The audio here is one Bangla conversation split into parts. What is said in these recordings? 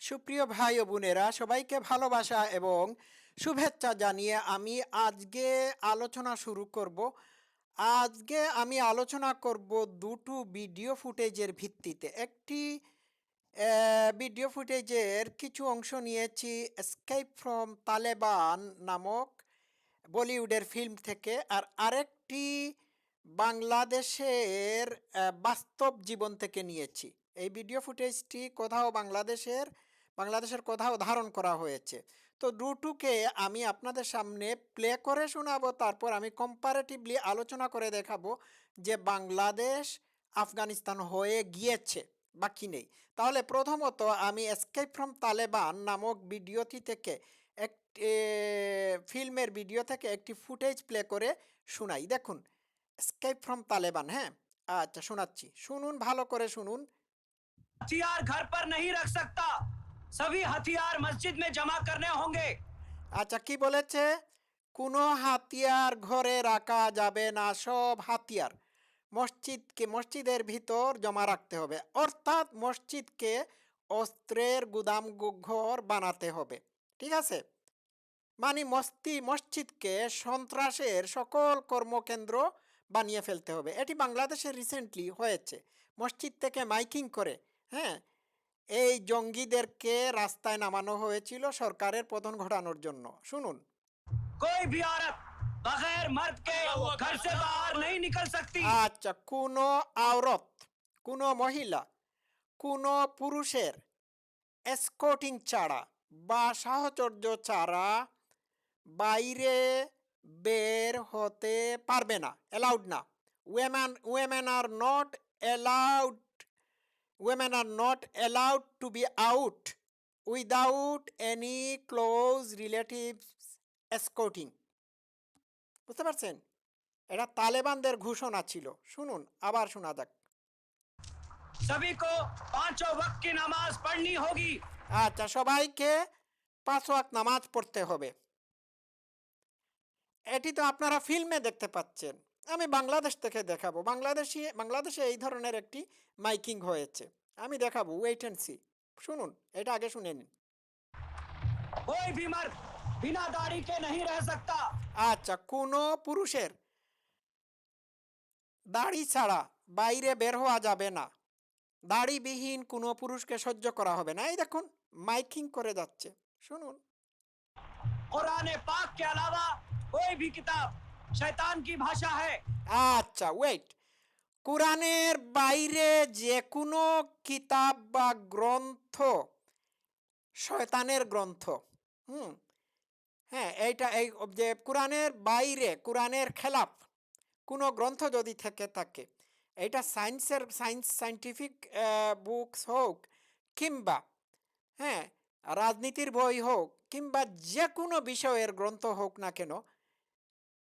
সুপ্রিয় ভাই ও বোনেরা, সবাইকে ভালোবাসা এবং শুভেচ্ছা জানিয়ে আমি আজকে আলোচনা শুরু করব। আজকে আমি আলোচনা করব দুটো ভিডিও ফুটেজের ভিত্তিতে। একটি ভিডিও ফুটেজের কিছু অংশ নিয়েছি এসকেপ ফ্রম তালেবান নামক বলিউডের ফিল্ম থেকে। আর আরেকটি বাংলাদেশের বাস্তব জীবন থেকে নিয়েছি। এই ভিডিও ফুটেজটি কোথাও বাংলাদেশের বাংলাদেশের কোথাও ধারণ করা হয়েছে তো দুটোকে আমি আপনাদের সামনে প্লে করে শোনাবো তারপর আমি কম্পারেটিভলি আলোচনা করে দেখাবো যে বাংলাদেশ আফগানিস্তান হয়ে গিয়েছে বা কি নেই তাহলে প্রথমত আমি এসকেপ ফ্রম তালেবান নামক ভিডিওটি থেকে একটি ফিল্মের ভিডিও থেকে একটি ফুটেজ প্লে করে শোনাই দেখুন এসকেপ ফ্রম তালেবান হ্যাঁ আচ্ছা শোনাচ্ছি শুনুন ভালো করে শুনুন हथियार घर पर नहीं रख सकता সবই হাতিয়ার মসজিদ মে জমা করনে হোঙ্গে আচ্ছা কি বলেছে? কোনো হাতিয়ার ঘরে রাখা যাবে না, সব হাতিয়ার। মসজিদকে, মসজিদের ভিতর জমা রাখতে হবে। অর্থাৎ মসজিদকে অস্ত্রের গুদাম ঘর বানাতে হবে। ঠিক আছে? মানে মস্তি মসজিদকে সন্ত্রাসের সকল কর্মকেন্দ্র বানিয়ে ফেলতে হবে। এটি বাংলাদেশে রিসেন্টলি হয়েছে। মসজিদ থেকে মাইকিং করে হ্যাঁ? এই জঙ্গিদেরকে রাস্তায় নামানো হয়েছিল সরকারের পতন ঘটানোর জন্য শুনুন कोई भी औरत बगैर मर्द के घर से बाहर नहीं निकल सकती আচ্ছা কোনো আওরত কোনো মহিলা কোনো পুরুষের এসকোটিং ছাড়া বা সাহচর্য ছাড়া বাইরে বের হতে পারবে না অ্যালাউড না woman women are not allowed women are not allowed to be out without any close relatives escorting. বুঝতে পারছেন? এটা তালেবানদের ঘোষণা ছিল। শুনুন আবার শোনা যাক। সবই কো পাঁচ ওয়াক্ত কি নামাজ পড়নি হোগি আচ্ছা সবাইকে পাঁচ ওয়াক্ত নামাজ পড়তে হবে। এটি তো আপনারা ফিল্মে দেখতে পাচ্ছেন। আমি বাংলাদেশ থেকে দেখাবো বাংলাদেশি বাংলাদেশে এই ধরনের একটি মাইকিং হয়েছে আমি দেখাবো ওয়েট অ্যান্ড সি শুনুন এটা আগে শুনে নিন कोई भी मर्द बिना दाढ़ी के नहीं रह सकता আচ্ছা কোনো পুরুষের দাড়ি ছাড়া বাইরে বের হওয়া যাবে না দাড়িবিহীন কোনো পুরুষকে সহ্য করা হবে না এই দেখুন মাইকিং করে যাচ্ছে শুনুন कुरान पाक के अलावा कोई भी किताब শয়তান কি ভাষা হে? আচ্ছা ওয়েট কোরআনের বাইরে যে কোনো কিতাব বা গ্রন্থ, শয়তানের গ্রন্থ, হুম? হ্যাঁ এইটা এই যে কোরআনের বাইরে, কোরআনের খেলাফ, কোনো গ্রন্থ যদি থেকে থাকে এটা সায়েন্সের সায়েন্স সায়েন্টিফিক বুকস হোক কিংবা হ্যাঁ রাজনীতির বই হোক কিংবা যে কোনো বিষয়ের গ্রন্থ হোক না কেন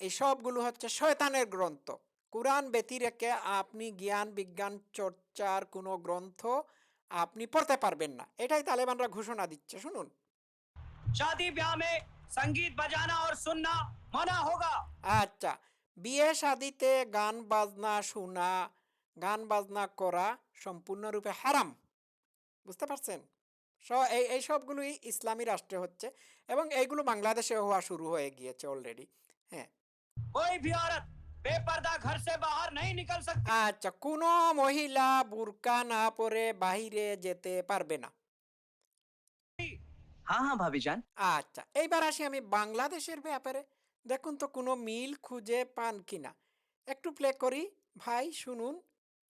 এই সবগুলো হচ্ছে শয়তানের গ্রন্থ। কোরআন ব্যতিরেকে আপনি জ্ঞান বিজ্ঞান চর্চার কোনো গ্রন্থ আপনি পড়তে পারবেন না। এটাই তালেবানরা ঘোষণা দিচ্ছে শুনুন। শাদি বিয়া সংগীত বাজানা আর শুননা মানা হোগা আচ্ছা বিয়ে শাদিতে গান বাজনা শোনা গান বাজনা করা সম্পূর্ণরূপে হারাম। বুঝতে পারছেন? স এই এই সবগুলোই ইসলামী রাষ্ট্রে হচ্ছে এবং এইগুলো বাংলাদেশে হওয়া শুরু হয়ে গিয়েছে অলরেডি হ্যাঁ कोई भी औरत बेपर्दा घर से बाहर नहीं निकल सकती আচ্ছা কোনো মহিলা বুরকা না পরে বাইরে যেতে পারবে না हाँ हाँ भाभी जान আচ্ছা এইবার আসি আমি বাংলাদেশের ব্যাপারে দেখুন তো কোনো মিল খুঁজে পান কিনা একটু প্লে করি ভাই শুনুন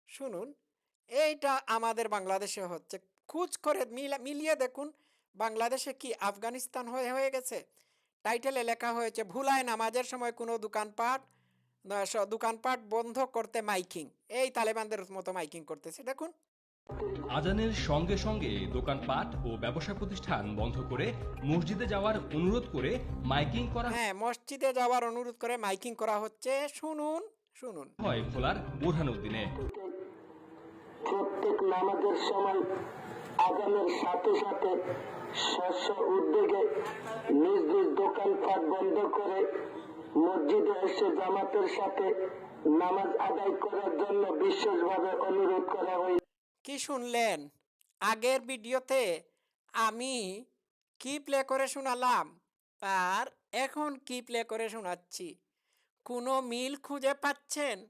শুনুন এইটা আমাদের বাংলাদেশে হচ্ছে খুঁজ করে মিলা মিলিয়ে দেখুন বাংলাদেশে কি আফগানিস্তান হয়ে হয়ে গেছে টাইটেলে লেখা হয়েছে ভুলায় নামাজের সময় কোনো দোকানপাট দোকানপাট বন্ধ করতে মাইকিং। এই তালেবানদের মতো মাইকিং করতেছে। দেখুন। আজানের সঙ্গে সঙ্গে দোকানপাট ও ব্যবসা প্রতিষ্ঠান বন্ধ করে মসজিদে যাওয়ার অনুরোধ করে মাইকিং করা হ্যাঁ মসজিদে যাওয়ার অনুরোধ করে মাইকিং করা হচ্ছে। শুনুন শুনুন। হয় ভোলার বোরহানুদ্দিনে। প্রত্যেক নামাজের সময় আজানের সাথে সাথে শস্য উদ্যোগে নিজ নিজ দোকানপাট বন্ধ করে মসজিদে এসে জামাতের সাথে নামাজ আদায় করার জন্য বিশেষভাবে অনুরোধ করা হয়েছে। কি শুনলেন? আগের ভিডিওতে আমি কি প্লে করে শোনালাম? আর এখন কি প্লে করে শোনাচ্ছি? কোনো মিল খুঁজে পাচ্ছেন?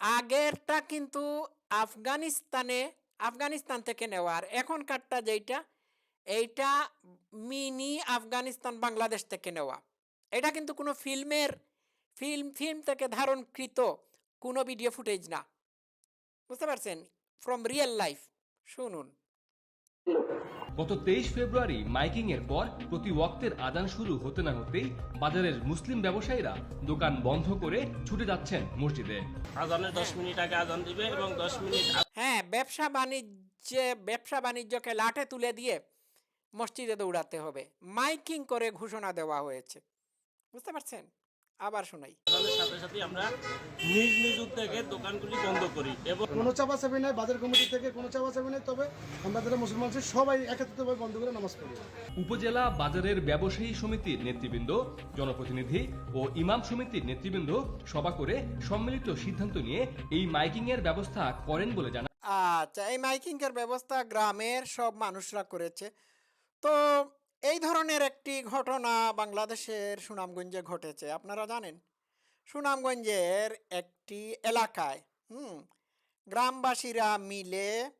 আগেরটা কিন্তু আফগানিস্তানে, আফগানিস্তান থেকে নেওয়ার, এখনকারটা যেইটা এইটা মিনি আফগানিস্তান বাংলাদেশ থেকে নেওয়া। এটা কিন্তু কোনো ফিল্মের ফিল্ম ফিল্ম থেকে ধারণকৃত কোনো ভিডিও ফুটেজ না। বুঝতে পারছেন? From real life. শুনুন। গত তেইশ ফেব্রুয়ারি মাইকিং এর পর প্রতি ওয়াক্তের আজান শুরু হতে না হতেই বাজারের মুসলিম ব্যবসায়ীরা দোকান বন্ধ করে ছুটে যাচ্ছেন মসজিদে। আজানের দশ মিনিট আগে আজান দিবে এবং দশ মিনিট হ্যাঁ ব্যবসা বাণিজ্যে ব্যবসা বাণিজ্যকে লাটে তুলে দিয়ে মসজিদে দৌড়াতে হবে। মাইকিং করে ঘোষণা দেওয়া হয়েছে। বুঝতে পারছেন? আবার শোনাই। সাথে সাথে আমরা নিজ নিজ উদ্যোগে দোকানগুলি বন্ধ করি এবং কোনো চাপাচাপি নাই বাজার কমিটি থেকে কোনো চাপাচাপি নাই তবে আমরা যারা মুসলমান সবাই একত্রিতভাবে বন্ধ করে নামাজ পড়ি। উপজেলা বাজারের ব্যবসায়ী সমিতির নেতৃবৃন্দ জনপ্রতিনিধি ও ইমাম সমিতির নেতৃবৃন্দ সভা করে সম্মিলিত সিদ্ধান্ত নিয়ে এই মাইকিং এর ব্যবস্থা করেন বলে জানা আচ্ছা এই মাইকিং এর ব্যবস্থা গ্রামের সব মানুষরা করেছে। তো এই ধরনের একটি ঘটনা বাংলাদেশের সুনামগঞ্জে ঘটেছে, আপনারা জানেন? সুনামগঞ্জের একটি এলাকায়, হুম, গ্রামবাসীরা মিলে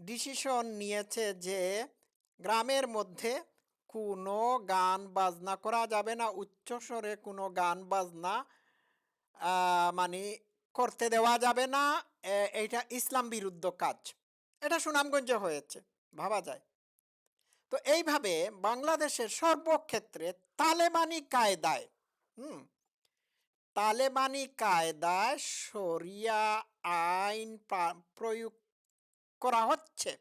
ডিসিশন নিয়েছে যে গ্রামের মধ্যে কোনো গান বাজনা করা যাবে না উচ্চস্বরে কোনো গান বাজনা মানে করতে দেওয়া যাবে না, এ- এইটা ইসলাম বিরুদ্ধ কাজ। এটা সুনামগঞ্জে হয়েছে, ভাবা যায়। তো এইভাবে বাংলাদেশের সর্বক্ষেত্রে তালেবানি কায়দায়, হুম, তালেবানি কায়দায় শরিয়া আইন প্রা- প্রয়োগ করা হচ্ছে।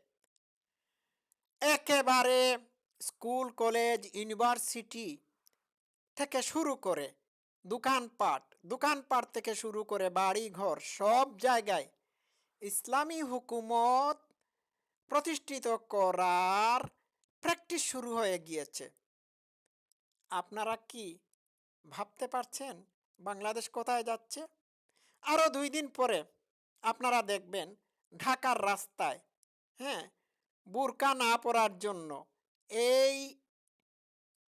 একেবারে স্কুল, কলেজ, ইউনিভার্সিটি থেকে শুরু করে দোকানপাট দোকানপাট থেকে শুরু করে বাড়ি ঘর সব জায়গায় ইসলামী হুকুমত প্রতিষ্ঠিত করার প্র্যাকটিস শুরু হয়ে গিয়েছে। আপনারা কি ভাবতে পারছেন বাংলাদেশ কোথায় যাচ্ছে? আরও দুই দিন পরে আপনারা দেখবেন ঢাকার রাস্তায় হ্যাঁ বুরকা না পরার জন্য এই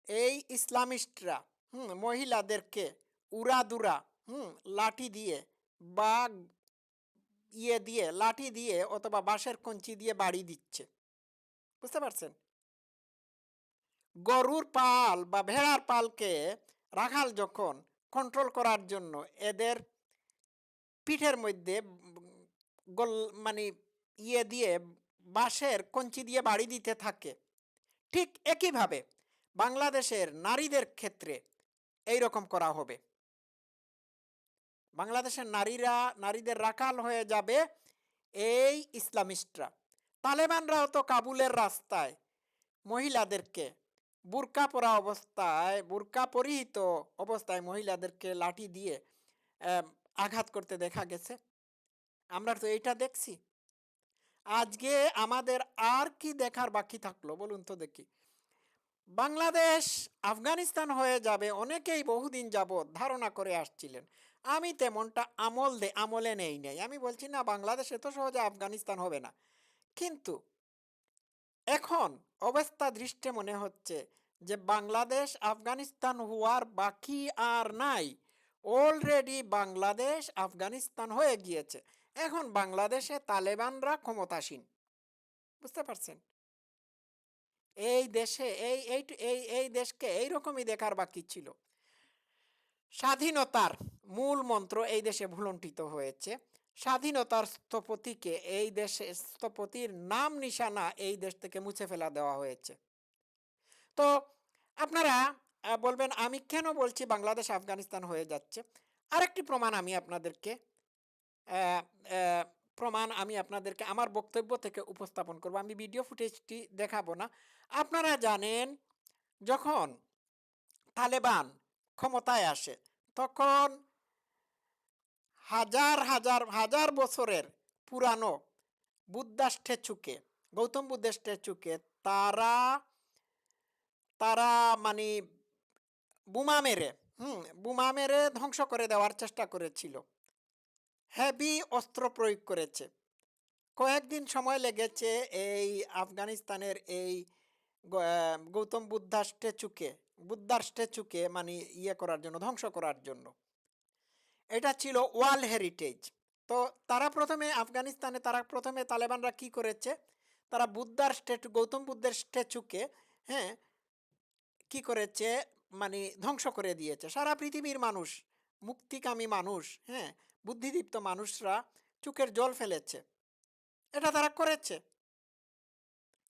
এই ইসলামিস্টরা, হুম, মহিলাদেরকে উড়াদুরা, হুম, লাঠি দিয়ে বা ইয়ে দিয়ে, লাঠি দিয়ে অথবা বাঁশের কঞ্চি দিয়ে বাড়ি দিচ্ছে। বুঝতে পারছেন? গরুর পাল বা ভেড়ার পালকে রাখাল যখন কন্ট্রোল করার জন্য এদের পিঠের মধ্যে গোল মানে ইয়ে দিয়ে বাঁশের কঞ্চি দিয়ে বাড়ি দিতে থাকে। ঠিক একইভাবে বাংলাদেশের নারীদের ক্ষেত্রে এই রকম করা হবে। বাংলাদেশের নারীরা, নারীদের রাখাল হয়ে যাবে এই ইসলামিস্টরা। তালেবানরাও তো কাবুলের রাস্তায় মহিলাদেরকে বুরকা পরা অবস্থায়, বুরকা পরিহিত অবস্থায় মহিলাদেরকে লাঠি দিয়ে আঘাত করতে দেখা গেছে। আমরা তো এইটা দেখছি। আজকে আমাদের আর কি দেখার বাকি থাকল বলুন তো দেখি। বাংলাদেশ, আফগানিস্তান হয়ে যাবে, অনেকেই বহুদিন যাবৎ ধারণা করে আসছিলেন। আমি তেমনটা আমল দে, আমলে নেই নেই। আমি বলছি, না, বাংলাদেশ এত সহজে আফগানিস্তান হবে না। কিন্তু এখন অবস্থা দৃষ্টে মনে হচ্ছে যে বাংলাদেশ, আফগানিস্তান হওয়ার বাকি আর নাই। অলরেডি বাংলাদেশ, আফগানিস্তান হয়ে গিয়েছে। এখন বাংলাদেশে তালেবানরা ক্ষমতাসীন। বুঝতে পারছেন? এই দেশে এই এই এই দেশকে এইরকমই দেখার বাকি ছিল। স্বাধীনতার মূল মন্ত্র এই দেশে ভুলণ্ঠিত হয়েছে। স্বাধীনতার স্থপতিকে এই দেশে, স্থপতির নাম নিশানা এই দেশ থেকে মুছে ফেলা দেওয়া হয়েছে। তো আপনারা বলবেন, আমি কেন বলছি বাংলাদেশ আফগানিস্তান হয়ে যাচ্ছে? আরেকটি প্রমাণ আমি আপনাদেরকে প্রমাণ আমি আপনাদেরকে আমার বক্তব্য থেকে উপস্থাপন করব। আমি ভিডিও ফুটেজটি দেখাবো না। আপনারা জানেন, যখন তালেবান ক্ষমতায় আসে, তখন হাজার হাজার হাজার বছরের পুরানো বুদ্ধা স্ট্যাচুকে, গৌতম বুদ্ধের স্ট্যাচুকে তারা তারা মানে বোমা মেরে, হুম, বোমা মেরে ধ্বংস করে দেওয়ার চেষ্টা করেছিল। হেভি অস্ত্র প্রয়োগ করেছে। কয়েকদিন সময় লেগেছে এই আফগানিস্তানের এই গৌতম বুদ্ধার স্ট্যাচুকে বুদ্ধার স্ট্যাচুকে মানে ইয়ে করার জন্য, ধ্বংস করার জন্য। এটা ছিল ওয়ার্ল্ড হেরিটেজ। তো তারা প্রথমে আফগানিস্তানে, তারা প্রথমে তালেবানরা কি করেছে? তারা বুদ্ধার স্ট্যাচু, গৌতম বুদ্ধের স্ট্যাচুকে হ্যাঁ কি করেছে? মানে ধ্বংস করে দিয়েছে। সারা পৃথিবীর মানুষ, মুক্তিকামী মানুষ হ্যাঁ বুদ্ধিদীপ্ত মানুষরা চোখের জল ফেলেছে। এটা তারা করেছে।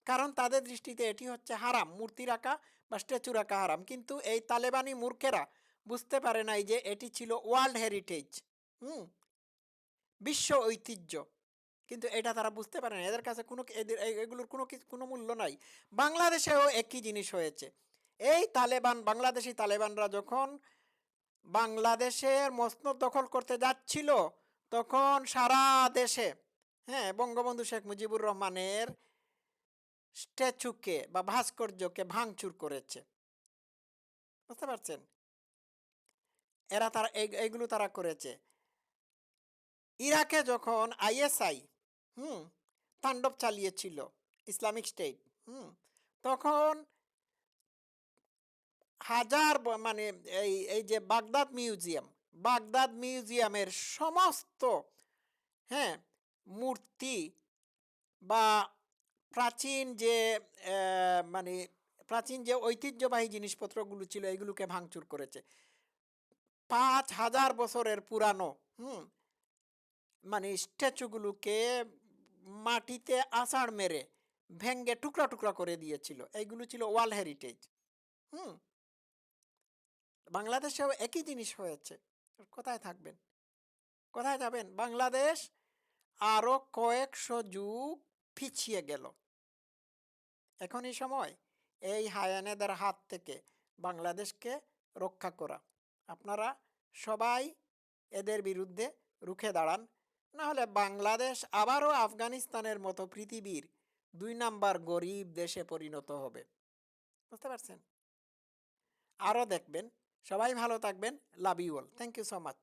কারণ তাদের দৃষ্টিতে এটি হচ্ছে হারাম। মূর্তি রাখা বা স্ট্যাচু রাখা হারাম। কিন্তু এই তালেবানি মূর্খেরা বুঝতে পারে নাই যে এটি ছিল ওয়ার্ল্ড হেরিটেজ, হুম, বিশ্ব ঐতিহ্য। কিন্তু এটা তারা বুঝতে পারে না এদের কাছে কোনো এদের এগুলোর কোনো কোনো মূল্য নাই। বাংলাদেশেও একই জিনিস হয়েছে। এই তালেবান, বাংলাদেশি তালেবানরা যখন বাংলাদেশের মসনদ দখল করতে যাচ্ছিল, তখন সারা দেশে হ্যাঁ বঙ্গবন্ধু শেখ মুজিবুর রহমানের স্ট্যাচুকে বা ভাস্কর্যকে ভাঙচুর করেছে। বুঝতে পারছেন? এরা তারা, এই- এইগুলো তারা করেছে। ইরাকে যখন আইএসআই, হুম, তাণ্ডব চালিয়েছিল, ইসলামিক স্টেট, হুম, তখন হাজার মানে এই এই যে বাগদাদ মিউজিয়াম, বাগদাদ মিউজিয়ামের সমস্ত হ্যাঁ মূর্তি বা প্রাচীন যে মানে প্রাচীন যে ঐতিহ্যবাহী জিনিসপত্রগুলো ছিল, এগুলোকে ভাঙচুর করেছে। পাঁচ হাজার বছরের পুরানো, হুম মানে স্ট্যাচুগুলোকে মাটিতে আষাঢ় মেরে ভেঙ্গে টুকরা টুকরা করে দিয়েছিল। এইগুলো ছিল ওয়ার্ল্ড হেরিটেজ, হুম বাংলাদেশেও একই জিনিস হয়েছে। কোথায় থাকবেন? কোথায় যাবেন? বাংলাদেশ আরও কয়েকশো যুগ পিছিয়ে গেল। এখনই সময় এই হায়ানেদের হাত থেকে বাংলাদেশকে রক্ষা করা। আপনারা সবাই এদের বিরুদ্ধে রুখে দাঁড়ান। নাহলে বাংলাদেশ আবারও আফগানিস্তানের মতো পৃথিবীর দুই নাম্বার গরিব দেশে পরিণত হবে। বুঝতে পারছেন? আরও দেখবেন সবাই ভালো থাকবেন love you all thank you so much